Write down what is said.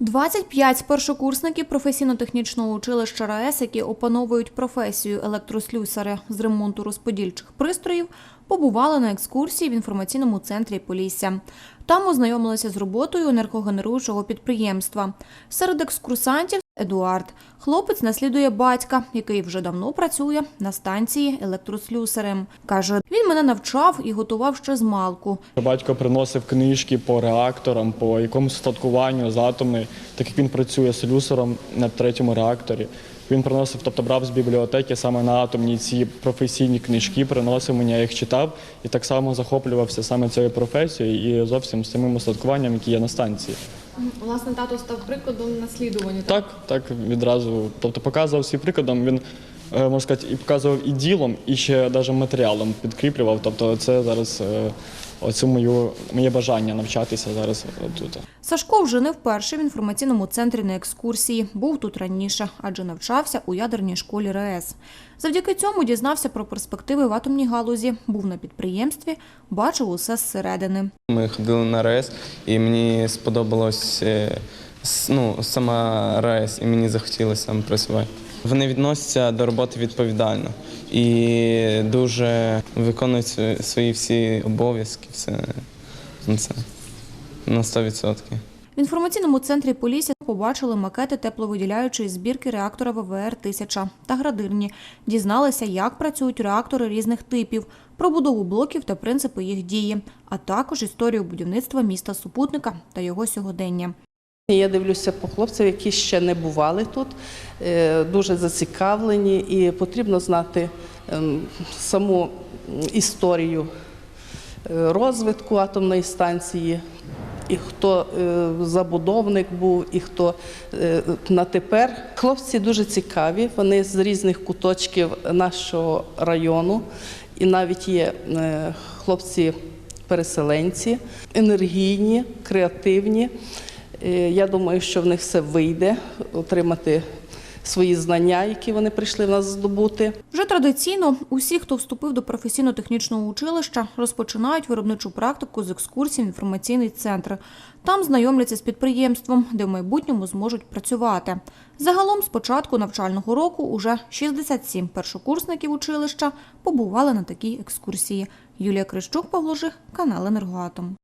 25 першокурсників професійно-технічного училища РаЕС, які опановують професію електрослюсаря з ремонту розподільчих пристроїв, побували на екскурсії в інформаційному центрі Полісся. Там ознайомилися з роботою енергогенеруючого підприємства. Серед екскурсантів Едуард. Хлопець наслідує батька, який вже давно працює на станції електрослюсарем. Каже, він мене навчав і готував ще з малку. Батько приносив книжки по реакторам, по якомусь статкуванню з атоми, так як він працює слюсаром на третьому реакторі. Він приносив, тобто брав з бібліотеки саме на атомні ці професійні книжки, приносив мені, я їх читав і так само захоплювався саме цією професією і зовсім з самим устаткуванням, які є на станції. Власне, тато став прикладом наслідування. Так, так відразу. Тобто показував свій прикладом. Він е, можна сказати, і показував і ділом, і ще навіть матеріалом підкріплював. Тобто, це зараз е, моє, моє бажання навчатися зараз тут. Сашко вже не вперше в інформаційному центрі на екскурсії. Був тут раніше, адже навчався у ядерній школі РЕС. Завдяки цьому дізнався про перспективи в атомній галузі, був на підприємстві, бачив усе зсередини. Ми ходили на РЕС, і мені сподобалось е, ну, сама РЕС, і мені захотілося там працювати. Вони відносяться до роботи відповідально і дуже виконують свої- всі обов'язки. Все ну, це на 100%. В інформаційному центрі Полісся побачили макети тепловиділяючої збірки реактора ВВР-1000 та градирні. Дізналися, як працюють реактори різних типів, про будову блоків та принципи їх дії, а також історію будівництва міста супутника та його сьогодення. Я дивлюся по хлопців, які ще не бували тут, е, дуже зацікавлені, і потрібно знати ем, саму історію е, розвитку атомної станції, і хто е, забудовник був, і хто на тепер. Хлопці дуже цікаві, вони з різних куточків нашого району, і навіть є е, хлопці переселенці, енергійні, креативні. Е, Я думаю, що в них все вийде отримати свої знання, які вони прийшли в нас здобути. Вже традиційно усі, хто вступив до професійно-технічного училища, розпочинають виробничу практику з екскурсій в інформаційний центр. Там знайомляться з підприємством, де в майбутньому зможуть працювати. Загалом з початку навчального року уже 67 першокурсників училища побували на такій екскурсії. Юлія Крищук, Павло Жих, канал «Енергоатом».